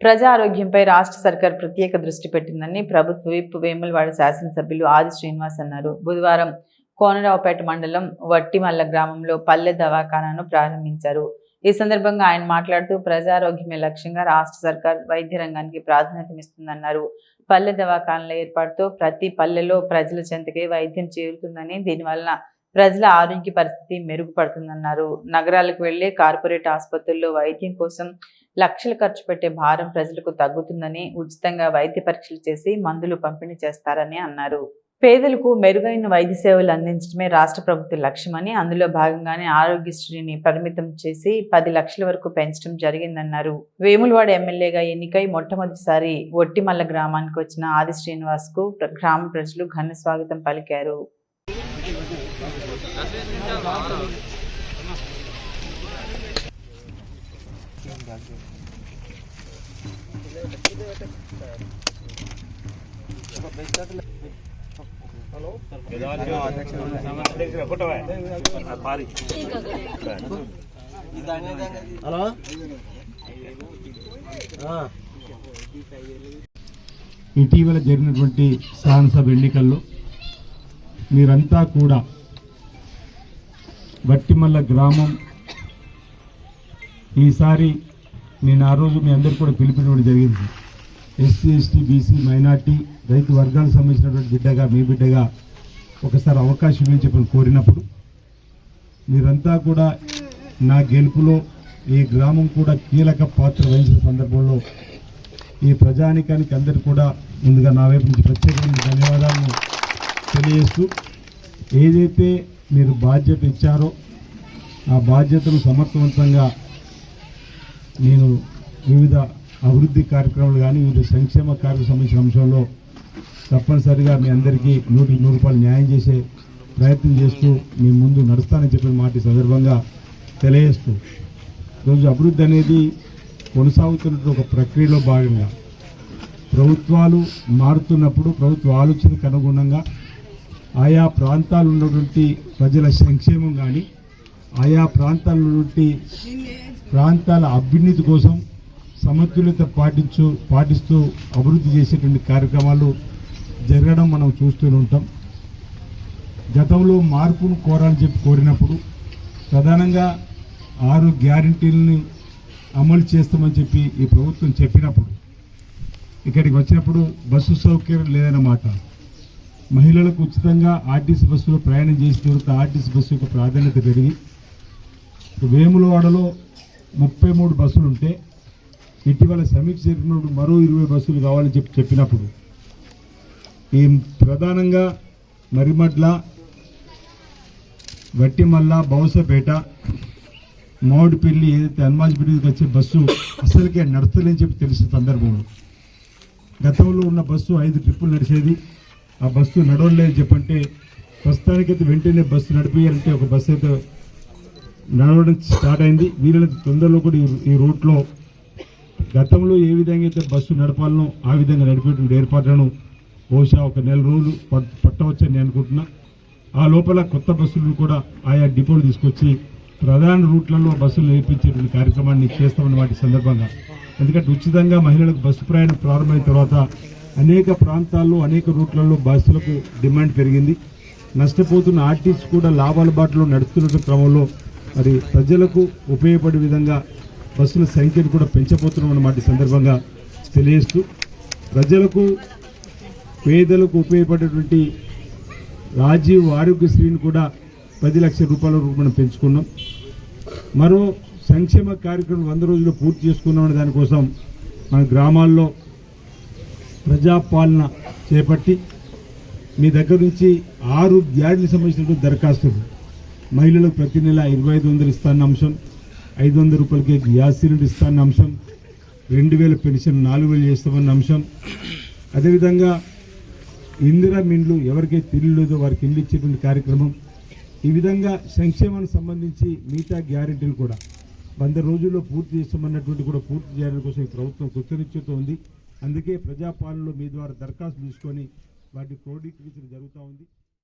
ప్రజా ఆరోగ్యంపై రాష్ట్ర సర్కార్ ప్రత్యేక దృష్టి పెట్టిందని ప్రభుత్వ విప్ వేములవాడ శాసనసభ్యులు ఆది శ్రీనివాస్ అన్నారు. బుధవారం కోనరావుపేట మండలం వట్టిమల్ల గ్రామంలో పల్లె దవాఖానాను ప్రారంభించారు. ఈ సందర్భంగా ఆయన మాట్లాడుతూ ప్రజారోగ్యమే లక్ష్యంగా రాష్ట్ర సర్కార్ వైద్య రంగానికి ప్రాధాన్యతనిస్తుందన్నారు. పల్లె దవాఖానాల ఏర్పాటుతో ప్రతి పల్లెలో ప్రజల చెంతకే వైద్యం చేరుతుందని దీనివలన ప్రజల ఆరోగ్య పరిస్థితి మెరుగుపడుతుందన్నారు. నగరాలకు వెళ్ళే కార్పొరేట్ ఆసుపత్రుల్లో వైద్యం కోసం లక్షలు ఖర్చు పెట్టే భారం ప్రజలకు తగ్గుతుందని ఉచితంగా వైద్య పరీక్షలు చేసి మందులు పంపిణీ చేస్తారని అన్నారు. పేదలకు మెరుగైన వైద్య సేవలు అందించడమే రాష్ట్ర ప్రభుత్వ లక్ష్యమని అందులో భాగంగానే ఆరోగ్యశ్రీని పరిమితం చేసి పది లక్షల వరకు పెంచడం జరిగిందన్నారు. వేములవాడ ఎమ్మెల్యేగా ఎన్నికై మొట్టమొదటిసారి ఒట్టిమల్ల గ్రామానికి వచ్చిన ఆది శ్రీనివాస్కు గ్రామ ప్రజలు ఘన స్వాగతం పలికారు. హలో ఇటీవల జరిగినటువంటి శాసనసభ ఎన్నికల్లో మీరంతా కూడా బట్టిమల్ల గ్రామం ఈసారి నేను ఆ రోజు మీ అందరు కూడా పిలిపినప్పుడు జరిగింది. ఎస్సీ ఎస్టీ బీసీ మైనార్టీ రైతు వర్గాలకు సంబంధించినటువంటి బిడ్డగా మీ బిడ్డగా ఒకసారి అవకాశం ఇవ్వని చెప్పని కోరినప్పుడు మీరంతా కూడా నా గెలుపులో ఈ గ్రామం కూడా కీలక పాత్ర వహించిన సందర్భంలో ఈ ప్రజానికానికి అందరికీ కూడా ముందుగా నా వైపు నుంచి ప్రత్యేకమైన ధన్యవాదాలను తెలియజేస్తూ ఏదైతే మీరు బాధ్యత ఇచ్చారో ఆ బాధ్యతను సమర్థవంతంగా నేను వివిధ అభివృద్ధి కార్యక్రమాలు కానీ వివిధ సంక్షేమ కార్యక్రమం సంబంధించిన అంశంలో తప్పనిసరిగా మీ అందరికీ నూటికి నూరు రూపాయలు న్యాయం చేసే ప్రయత్నం చేస్తూ మీ ముందు నడుస్తానని చెప్పిన మాట సందర్భంగా తెలియజేస్తూ ఈరోజు అభివృద్ధి అనేది కొనసాగుతున్న ఒక ప్రక్రియలో భాగంగా ప్రభుత్వాలు మారుతున్నప్పుడు ప్రభుత్వ ఆలోచనకు అనుగుణంగా ఆయా ప్రాంతాలు ఉన్నటువంటి ప్రజల సంక్షేమం కానీ ఆయా ప్రాంతాల ఉన్నటువంటి ప్రాంతాల అభ్యున్నతి కోసం సమతుల్యత పాటించు పాటిస్తూ అభివృద్ధి చేసేటువంటి కార్యక్రమాలు జరగడం మనం చూస్తూనే ఉంటాం. గతంలో మార్పును కోరాలని చెప్పి కోరినప్పుడు ప్రధానంగా ఆరు గ్యారంటీలని అమలు చేస్తామని చెప్పి ఈ ప్రభుత్వం చెప్పినప్పుడు ఇక్కడికి వచ్చినప్పుడు బస్సు సౌకర్యం లేదన్నమాట. మహిళలకు ఉచితంగా ఆర్టీసీ బస్సులో ప్రయాణం చేసిన తర్వాత ఆర్టీసీ బస్సు యొక్క ప్రాధాన్యత పెరిగి వేములవాడలో ముప్పై మూడు బస్సులు ఉంటే ఇటీవల సమీక్ష జరిపినప్పుడు మరో ఇరవై బస్సులు కావాలని చెప్పి చెప్పినప్పుడు ఈ ప్రధానంగా మరిమడ్ల వట్టిమల్ల బౌసపేట మామిడిపల్లి ఏదైతే హనుమాజ్పేటకి వచ్చే బస్సు అసలుకే నడతలేని చెప్పి తెలిసిన సందర్భంలో గతంలో ఉన్న బస్సు ఐదు ట్రిప్పులు నడిచేది ఆ బస్సు నడవలేదు చెప్పంటే ప్రస్తుతానికైతే వెంటనే బస్సు నడిపించాలంటే ఒక బస్సు అయితే నడవడం స్టార్ట్ అయింది. వీళ్ళకి తొందరలో కూడా ఈ- ఈ రూట్లో గతంలో ఏ విధంగా అయితే బస్సు నడపాలనో ఆ విధంగా నడిపేటువంటి ఏర్పాట్లను బహుశా ఒక నెల రోజులు పట్టవచ్చని నేను అనుకుంటున్నా. ఆ లోపల కొత్త బస్సులను కూడా ఆయా డిపోలు తీసుకొచ్చి ప్రధాన రూట్లలో బస్సులు నేర్పించేటువంటి కార్యక్రమాన్ని చేస్తామన్న వాటి సందర్భంగా. ఎందుకంటే ఉచితంగా మహిళలకు బస్సు ప్రయాణం ప్రారంభమైన తర్వాత అనేక ప్రాంతాల్లో అనేక రూట్లలో బస్సులకు డిమాండ్ పెరిగింది. నష్టపోతున్న ఆర్టీసీ కూడా లాభాల బాటలో నడుస్తున్న క్రమంలో మరి ప్రజలకు ఉపయోగపడే విధంగా బస్సుల సంఖ్యను కూడా పెంచబోతున్నాం అన్నమాట సందర్భంగా తెలియజేస్తూ ప్రజలకు పేదలకు ఉపయోగపడేటువంటి రాజీవ్ ఆరోగ్యశ్రీని కూడా పది లక్షల రూపాయల వరకు మనం పెంచుకున్నాం. మరో సంక్షేమ కార్యక్రమం వంద రోజుల్లో పూర్తి చేసుకున్నామని దానికోసం మన గ్రామాల్లో ప్రజాపాలన చేపట్టి మీ దగ్గర నుంచి ఆరు గ్యారెంటీకి సంబంధించినటువంటి దరఖాస్తులు. మహిళలకు ప్రతి నెల ఇరవై ఐదు వందలు ఇస్తాన్న అంశం. ఐదు వందల రూపాయలకి గ్యాస్ సిలిండర్ ఇస్తాన్న అంశం రెండు వేల పెన్షన్ నాలుగు వేలు చేస్తామన్న అంశం. అదేవిధంగా ఇందిరా మిండ్లు ఎవరికైతే ఇల్లు లేదో వారికి ఇల్లు ఇచ్చేటువంటి కార్యక్రమం. ఈ విధంగా సంక్షేమానికి సంబంధించి మిగతా గ్యారెంటీలు కూడా వంద రోజుల్లో పూర్తి చేస్తామన్నటువంటి కూడా పూర్తి చేయడం కోసం ఈ ప్రభుత్వం కృతనిశ్చయతో ఉంది. అందుకే ప్రజాపాలనలో మీ ద్వారా దరఖాస్తు తీసుకొని వాటి క్రోడీకరించడం జరుగుతూ ఉంది.